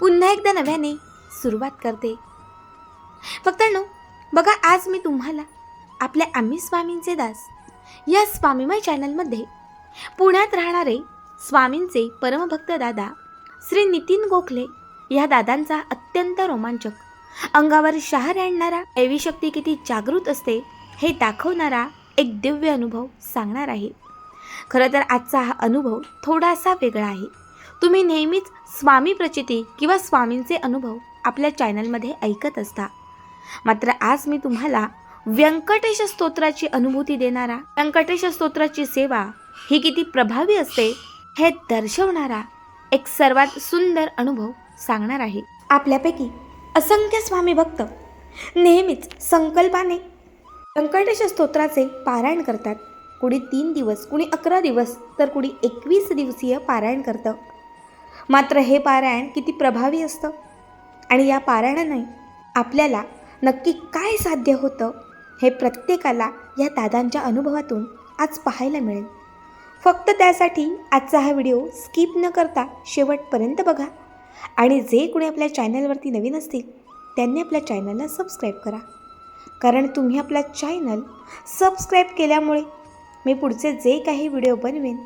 पुन्हा एकदा नव्याने सुरुवात करते. फक्त नो बघा आज मी तुम्हाला आपल्या आम्ही स्वामींचे दास या स्वामीमय चॅनलमध्ये पुण्यात राहणारे स्वामींचे परमभक्त दादा श्री नितीन गोखले या दादांचा अत्यंत रोमांचक अंगावर शहर आणणारा दैवी शक्ती किती जागृत असते हे दाखवणारा एक दिव्य अनुभव सांगणार आहे. खरं तर आजचा हा अनुभव थोडासा वेगळा आहे. तुम्ही नेहमीच स्वामी प्रचिती किंवा स्वामींचे अनुभव आपल्या चॅनलमध्ये ऐकत असता. मात्र आज मी तुम्हाला व्यंकटेश स्तोत्राची अनुभूती देणारा व्यंकटेश स्तोत्राची सेवा ही किती प्रभावी असते हे दर्शवणारा एक सर्वात सुंदर अनुभव सांगणार आहे. आपल्यापैकी असंख्य स्वामी भक्त नेहमीच संकल्पाने व्यंकटेश स्तोत्राचे पारायण करतात. कुणी तीन दिवस कुणी अकरा दिवस तर कुणी एकवीस दिवसीय पारायण करतं. मात्र हे पारायण किती प्रभावी असतं? आणि या पारायणाने आपल्याला नक्की काय साध्य होतं हे प्रत्येकाला या दादांच्या अनुभवातून आज पाहायला मिळेल. फक्त त्यासाठी आजचा हा व्हिडिओ स्किप न करता शेवटपर्यंत बघा. आणि जे कोणी आपल्या चॅनलवरती नवीन असतील त्यांनी आपल्या चॅनलला सबस्क्राईब करा. कारण तुम्ही आपला चॅनल सबस्क्राईब केल्यामुळे मी पुढचे जे काही व्हिडिओ बनवेन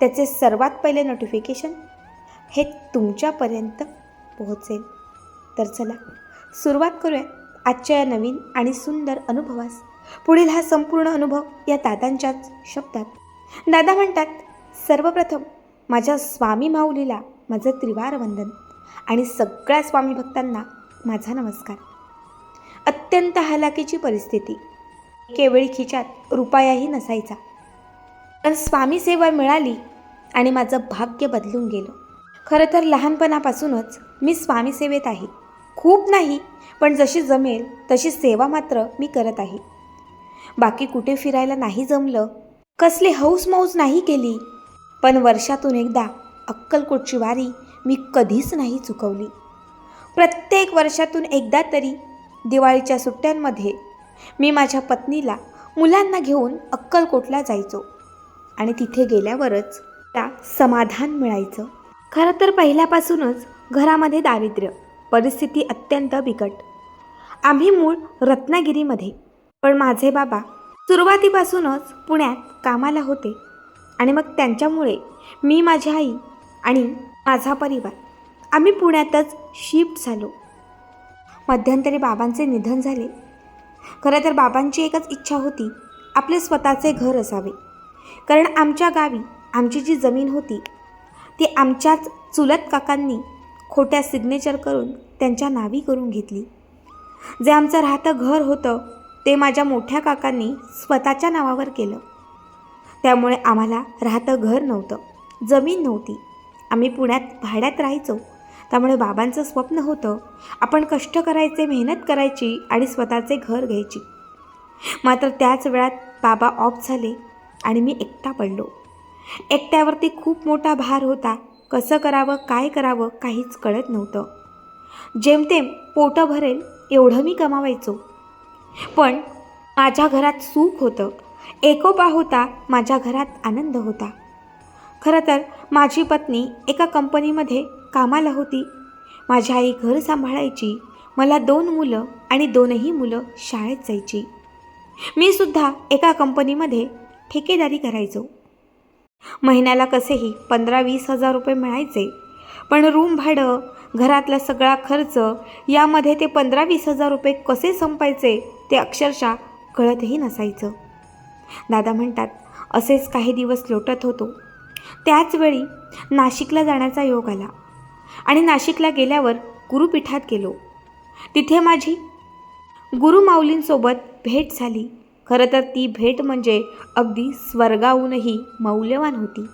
त्याचे सर्वात पहिले नोटिफिकेशन हे तुमच्यापर्यंत पोहोचेल. तर चला सुरुवात करूया आजच्या या नवीन आणि सुंदर अनुभवास. पुढील हा संपूर्ण अनुभव या दादांच्याच शब्दात. दादा म्हणतात सर्वप्रथम माझ्या स्वामी माऊलीला माझं त्रिवार वंदन आणि सगळ्या स्वामी भक्तांना माझा नमस्कार. अत्यंत हालाकीची परिस्थिती. केवळी खिच्यात रुपयाही नसायचा. पण स्वामी सेवा मिळाली आणि माझं भाग्य बदलून गेलं. खरं तर लहानपणापासूनच मी स्वामीसेवेत आहे. खूप नाही पण जशी जमेल तशी सेवा मात्र मी करत आहे. बाकी कुठे फिरायला नाही जमलं कसली हौस मौज नाही केली पण वर्षातून एकदा अक्कलकोटची वारी मी कधीच नाही चुकवली. प्रत्येक वर्षातून एकदा तरी दिवाळीच्या सुट्ट्यांमध्ये मी माझ्या पत्नीला मुलांना घेऊन अक्कलकोटला जायचो आणि तिथे गेल्यावरच त्या समाधान मिळायचं. खरं तर पहिल्यापासूनच घरामध्ये दारिद्र्य परिस्थिती अत्यंत बिकट. आम्ही मूळ रत्नागिरीमध्ये पण माझे बाबा सुरुवातीपासूनच पुण्यात कामाला होते आणि मग त्यांच्यामुळे मी माझी आई आणि माझा परिवार आम्ही पुण्यातच शिफ्ट झालो. मध्यंतरी बाबांचे निधन झाले. खरं तर बाबांची एकच इच्छा होती आपले स्वतःचे घर असावे. कारण आमच्या गावी आमची जी जमीन होती ती आमच्याच चुलत काकांनी खोट्या सिग्नेचर करून त्यांच्या नावी करून घेतली. जे आमचं राहतं घर होतं ते माझ्या मोठ्या काकांनी स्वतःच्या नावावर केलं. त्यामुळे आम्हाला राहतं घर नव्हतं जमीन नव्हती. आम्ही पुण्यात भाड्यात राहायचो. त्यामुळे बाबांचं स्वप्न होतं आपण कष्ट करायचे मेहनत करायची आणि स्वतःचे घर घ्यायची. मात्र त्याच वेळात बाबा ऑफ झाले आणि मी एकटा पडलो. एकट्यावरती खूप मोठा भार होता. कसं करावं काय करावं काहीच कळत नव्हतं. जेमतेम पोटं भरेल एवढं मी कमावायचो. पण माझ्या घरात सुख होतं. एकोपा होता माझ्या घरात आनंद होता. खरं तर माझी पत्नी एका कंपनीमध्ये कामाला होती. माझी आई घर सांभाळायची मला दोन मुलं आणि दोनही मुलं शाळेत जायची. मी सुद्धा एका कंपनीमध्ये ठेकेदारी करायचो. महिन्याला कसेही पंधरा वीस हजार रुपये मिळायचे. पण रूम भाडं घरातला सगळा खर्च यामध्ये ते पंधरा वीस हजार रुपये कसे संपायचे ते अक्षरशः कळतही नसायचं. दादा म्हणतात असेच काही दिवस लोटत होतो. त्याचवेळी नाशिकला जाण्याचा योग आला. आणि नाशिकला गेल्यावर गुरुपीठात गेलो. तिथे माझी गुरुमाऊलींसोबत भेट झाली. खरं तर ती भेट म्हणजे अगदी स्वर्गाहूनही मौल्यवान होती.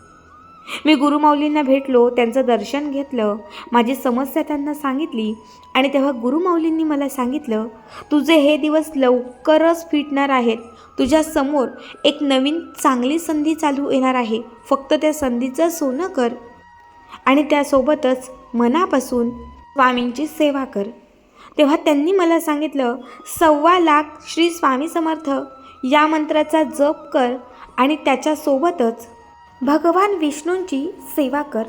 मी गुरुमाऊलींना भेटलो त्यांचं दर्शन घेतलं माझी समस्या त्यांना सांगितली आणि तेव्हा गुरुमाऊलींनी मला सांगितलं तुझे हे दिवस लवकरच फिटणार आहेत. तुझ्यासमोर एक नवीन चांगली संधी चालू येणार आहे. फक्त त्या संधीचं सोनं कर आणि त्यासोबतच मनापासून स्वामींची सेवा कर. तेव्हा त्यांनी मला सांगितलं सव्वा लाख श्री स्वामी समर्थ या मंत्राचा जप कर आणि त्याच्यासोबतच भगवान विष्णूंची सेवा कर.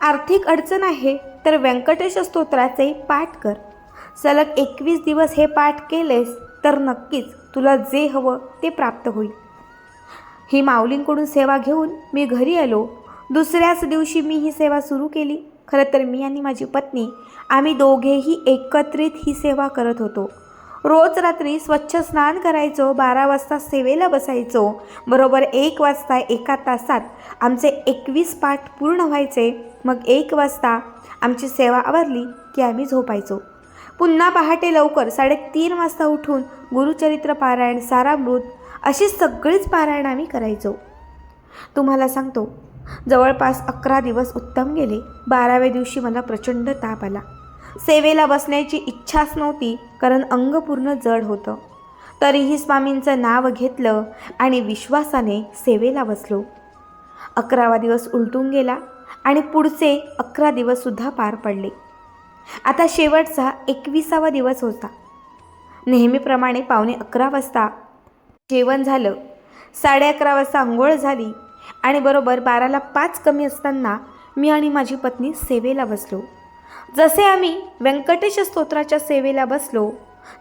आर्थिक अडचण आहे तर व्यंकटेश स्तोत्राचे पाठ कर. सलग एकवीस दिवस हे पाठ केलेस तर नक्कीच तुला जे हवं ते प्राप्त होईल. ही माऊलींकडून सेवा घेऊन मी घरी आलो. दुसऱ्याच दिवशी मी ही सेवा सुरू केली. खरं तर मी आणि माझी पत्नी आम्ही दोघेही एकत्रित ही सेवा करत होतो. रोज रात्री स्वच्छ स्नान करायचो बारा वाजता सेवेला बसायचो. बरोबर एक वाजता एका तासात आमचे एकवीस पाठ पूर्ण व्हायचे. मग एक वाजता आमची सेवा आवरली की आम्ही झोपायचो. पुन्हा पहाटे लवकर साडेतीन वाजता उठून गुरुचरित्र पारायण सारामृत अशी सगळीच पारायण आम्ही करायचो. तुम्हाला सांगतो जवळपास अकरा दिवस उत्तम गेले. बाराव्या दिवशी मला प्रचंड ताप आला. सेवेला बसण्याची इच्छाच नव्हती कारण अंग पूर्ण जड होतं. तरीही स्वामींचं नाव घेतलं आणि विश्वासाने सेवेला बसलो. अकरावा दिवस उलटून गेला आणि पुढचे अकरा दिवससुद्धा पार पडले. आता शेवटचा एकविसावा दिवस होता. नेहमीप्रमाणे पावणे अकरा वाजता जेवण झालं. साडे अकरा वाजता आंघोळ झाली आणि बरोबर बाराला पाच कमी असताना मी आणि माझी पत्नी सेवेला बसलो. जसे आम्ही व्यंकटेश स्तोत्राच्या सेवेला बसलो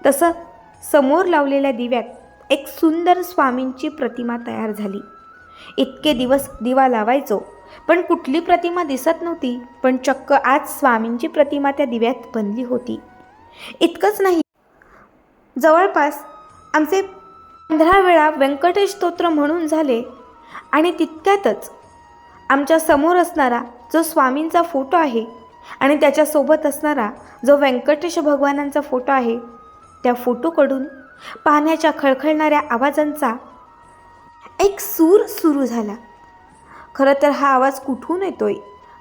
तसं समोर लावलेल्या दिव्यात एक सुंदर स्वामींची प्रतिमा तयार झाली. इतके दिवस दिवा लावायचो पण कुठली प्रतिमा दिसत नव्हती पण चक्क आज स्वामींची प्रतिमा त्या दिव्यात बनली होती. इतकंच नाही जवळपास आमचे पंधरा वेळा व्यंकटेश स्तोत्र म्हणून झाले आणि तितक्यातच आमच्यासमोर असणारा जो स्वामींचा फोटो आहे आणि त्याच्यासोबत असणारा जो व्यंकटेश भगवानांचा फोटो आहे त्या फोटोकडून पाण्याच्या खळखळणाऱ्या आवाजांचा एक सूर सुरू झाला. खरं तर हा आवाज कुठून येतोय?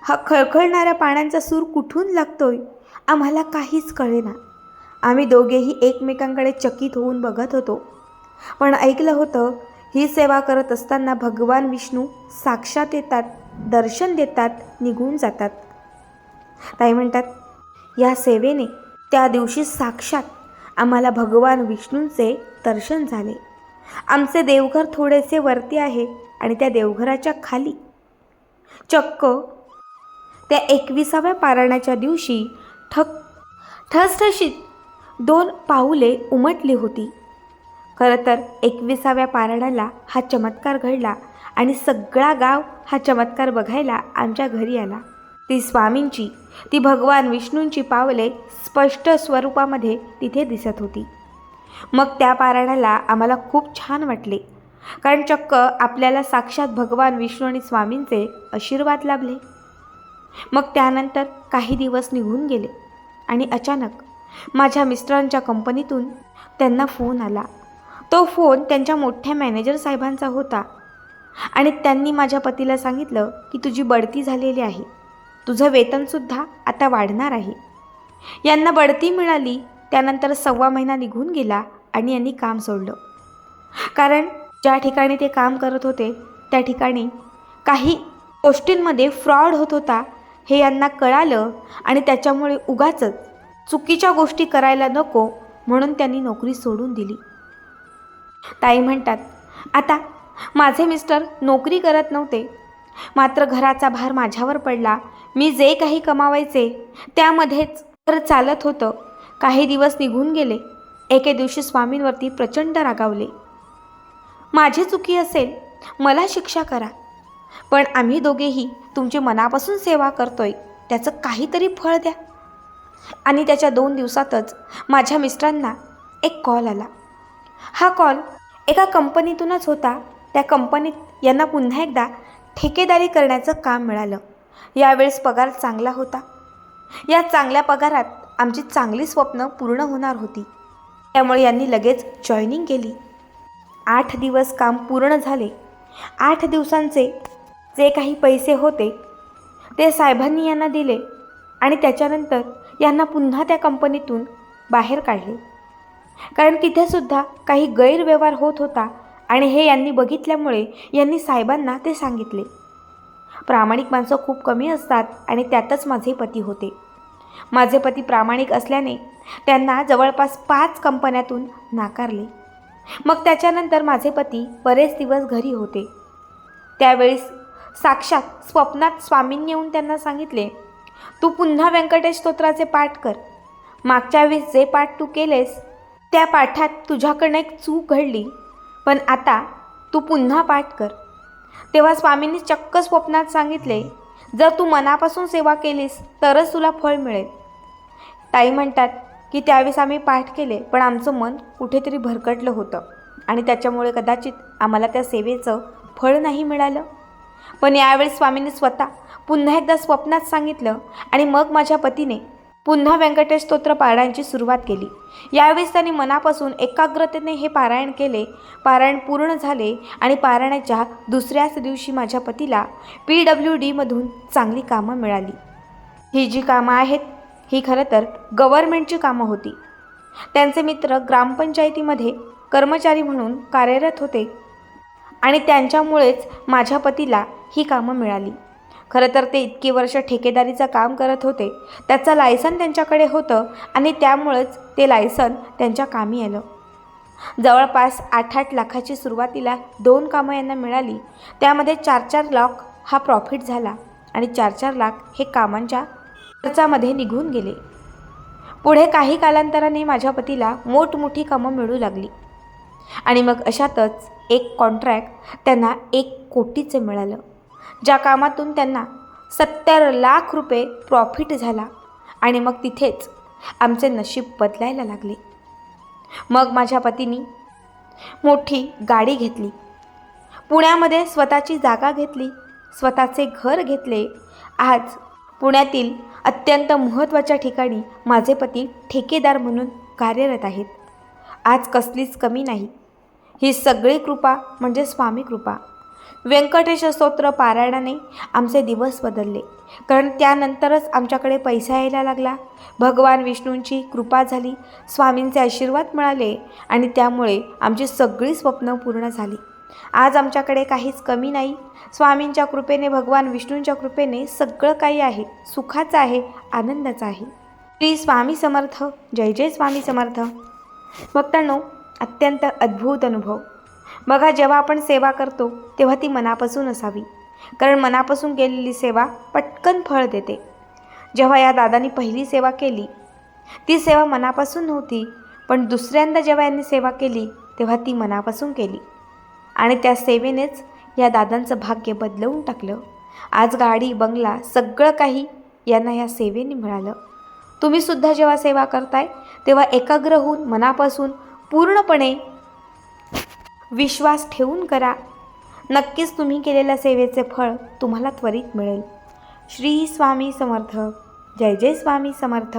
हा खळखळणाऱ्या पाण्यांचा सूर कुठून लागतोय? आम्हाला काहीच कळेना. आम्ही दोघेही एकमेकांकडे चकित होऊन बघत होतो. पण ऐकलं होतं ही सेवा करत असताना भगवान विष्णू साक्षात येतात दर्शन देतात निघून जातात. ताई म्हणतात या सेवेने त्या दिवशी साक्षात आम्हाला भगवान विष्णूंचे दर्शन झाले. आमचे देवघर थोडेसे वरती आहे आणि त्या देवघराच्या खाली. चक्क त्या एकविसाव्या पारायणाच्या दिवशी ठक ठसठशीत दोन पाऊले उमटली होती. खरं तर एकविसाव्या पारायणाला हा चमत्कार घडला आणि सगळा गाव हा चमत्कार बघायला आमच्या घरी आला. ती स्वामींची ती भगवान विष्णूंची पावले स्पष्ट स्वरूपामध्ये तिथे दिसत होती. मग त्या पारायणाला आम्हाला खूप छान वाटले. कारण चक्क आपल्याला साक्षात भगवान विष्णू आणि स्वामींचे आशीर्वाद लाभले. मग त्यानंतर काही दिवस निघून गेले आणि अचानक माझ्या मिस्टरांच्या कंपनीतून त्यांना फोन आला. तो फोन त्यांच्या मोठ्या मॅनेजर साहेबांचा होता आणि त्यांनी माझ्या पतीला सांगितलं की तुझी बढती झालेली आहे. तुझं वेतनसुद्धा आता वाढणार आहे. यांना बढती मिळाली त्यानंतर सव्वा महिना निघून गेला आणि यांनी काम सोडलं. कारण ज्या ठिकाणी ते काम करत होते त्या ठिकाणी काही गोष्टींमध्ये फ्रॉड होत होता हे यांना कळालं आणि त्याच्यामुळे उगाचच चुकीच्या गोष्टी करायला नको म्हणून त्यांनी नोकरी सोडून दिली. ताई म्हणतात आता माझे मिस्टर नोकरी करत नव्हते मात्र घराचा भार माझ्यावर पडला. मी जे काही कमावायचे त्यामध्येच तर चालत होतं. काही दिवस निघून गेले. एके दिवशी स्वामींवरती प्रचंड रागावले. माझी चुकी असेल मला शिक्षा करा. पण आम्ही दोघेही तुमची मनापासून सेवा करतोय त्याचं काहीतरी फळ द्या. आणि त्याच्या दोन दिवसातच माझ्या मिस्टरांना एक कॉल आला. हा कॉल एका कंपनीतूनच होता. त्या कंपनीत यांना पुन्हा एकदा ठेकेदारी करण्याचं काम मिळालं. यावेळेस पगार चांगला होता. या चांगल्या पगारात आमची चांगली स्वप्न पूर्ण होणार होती. त्यामुळे यांनी लगेच जॉईनिंग केली. आठ दिवस काम पूर्ण झाले. आठ दिवसांचे जे काही पैसे होते ते साहेबांनी यांना दिले आणि त्याच्यानंतर यांना पुन्हा त्या कंपनीतून बाहेर काढले. कारण तिथेसुद्धा काही गैरव्यवहार होत होता आणि हे यांनी बघितल्यामुळे यांनी साहेबांना ते सांगितले. प्रामाणिक माणसं खूप कमी असतात आणि त्यातच माझे पती होते. माझे पती प्रामाणिक असल्याने त्यांना जवळपास पाच कंपन्यातून नाकारले. मग त्याच्यानंतर माझे पती बरेच दिवस घरी होते. त्यावेळेस साक्षात स्वप्नात स्वामींनी येऊन त्यांना सांगितले तू पुन्हा व्यंकटेश स्तोत्राचे पाठ कर. मागच्या वेळेस जे पाठ तू केलेस त्या पाठात तुझ्याकडनं एक चूक घडली. पण आता तू पुन्हा पाठ कर. तेव्हा स्वामींनी चक्क स्वप्नात सांगितले जर तू मनापासून सेवा केलीस तरच तुला फळ मिळेल. ताई म्हणतात की त्यावेळेस आम्ही पाठ केले पण आमचं मन कुठेतरी भरकटलं होतं आणि त्याच्यामुळे कदाचित आम्हाला त्या सेवेचं फळ नाही मिळालं. पण यावेळेस स्वामींनी स्वतः पुन्हा एकदा स्वप्नात सांगितलं आणि मग माझ्या पतीने पुन्हा व्यंकटेश स्तोत्र पारायणची सुरुवात केली. यावेळेस त्यांनी मनापासून एकाग्रतेने हे पारायण केले. पारायण पूर्ण झाले आणि पारायणाच्या दुसऱ्याच दिवशी माझ्या पतीला पी डब्ल्यू डीमधून चांगली कामं मिळाली. ही जी कामं आहेत ही खरं तर गव्हर्मेंटची कामं होती. त्यांचे मित्र ग्रामपंचायतीमध्ये कर्मचारी म्हणून कार्यरत होते आणि त्यांच्यामुळेच माझ्या पतीला ही कामं मिळाली. खरं तर ते इतकी वर्ष ठेकेदारीचं काम करत होते. त्याचं लायसन त्यांच्याकडे होतं आणि त्यामुळंच ते लायसन त्यांच्या कामी आलं. जवळपास आठ आठ लाखाची सुरुवातीला दोन कामं यांना मिळाली. त्यामध्ये चार चार लाख हा प्रॉफिट झाला आणि चार चार लाख हे कामांच्या खर्चामध्ये निघून गेले. पुढे काही कालांतराने माझ्या पतीला मोठमोठी कामं मिळू लागली. आणि मग अशातच एक कॉन्ट्रॅक्ट त्यांना एक कोटीचं मिळालं. ज्या कामातून त्यांना सत्तर लाख रुपये प्रॉफिट झाला. आणि मग तिथेच आमचे नशीब बदलायला लागले. मग माझ्या पतीनी मोठी गाडी घेतली. पुण्यामध्ये स्वतःची जागा घेतली. स्वतःचे घर घेतले. आज पुण्यातील अत्यंत महत्त्वाच्या ठिकाणी माझे पती ठेकेदार म्हणून कार्यरत आहेत. आज कसलीच कमी नाही. ही सगळी कृपा म्हणजे स्वामी कृपा. व्यंकटेश स्तोत्र पारायणाने आमचे दिवस बदलले. कारण त्यानंतरच आमच्याकडे पैसा यायला लागला. भगवान विष्णूंची कृपा झाली स्वामींचे आशीर्वाद मिळाले आणि त्यामुळे आमची सगळी स्वप्न पूर्ण झाली. आज आमच्याकडे काहीच कमी नाही. स्वामींच्या कृपेने भगवान विष्णूंच्या कृपेने सगळं काही आहे. सुखाचं आहे आनंदाचं आहे. श्री स्वामी समर्थ. जय जय स्वामी समर्थ. भक्तांनो अत्यंत अद्भुत अनुभव. बघा जेव्हा आपण सेवा करतो तेव्हा ती मनापासून असावी. कारण मनापासून केलेली सेवा पटकन फळ देते. जेव्हा या दादांनी पहिली सेवा केली ती सेवा मनापासून नव्हती पण दुसऱ्यांदा जेव्हा यांनी सेवा केली तेव्हा ती मनापासून केली. आणि त्या सेवेनेच या दादांचं भाग्य बदलवून टाकलं. आज गाडी बंगला सगळं काही यांना या सेवेने मिळालं. तुम्हीसुद्धा जेव्हा सेवा करताय तेव्हा एकाग्र होऊन मनापासून पूर्णपणे विश्वास ठेवून करा. नक्कीच तुम्ही केलेल्या सेवेचे फळ तुम्हाला त्वरित मिळेल. श्री स्वामी समर्थ. जय जय स्वामी समर्थ.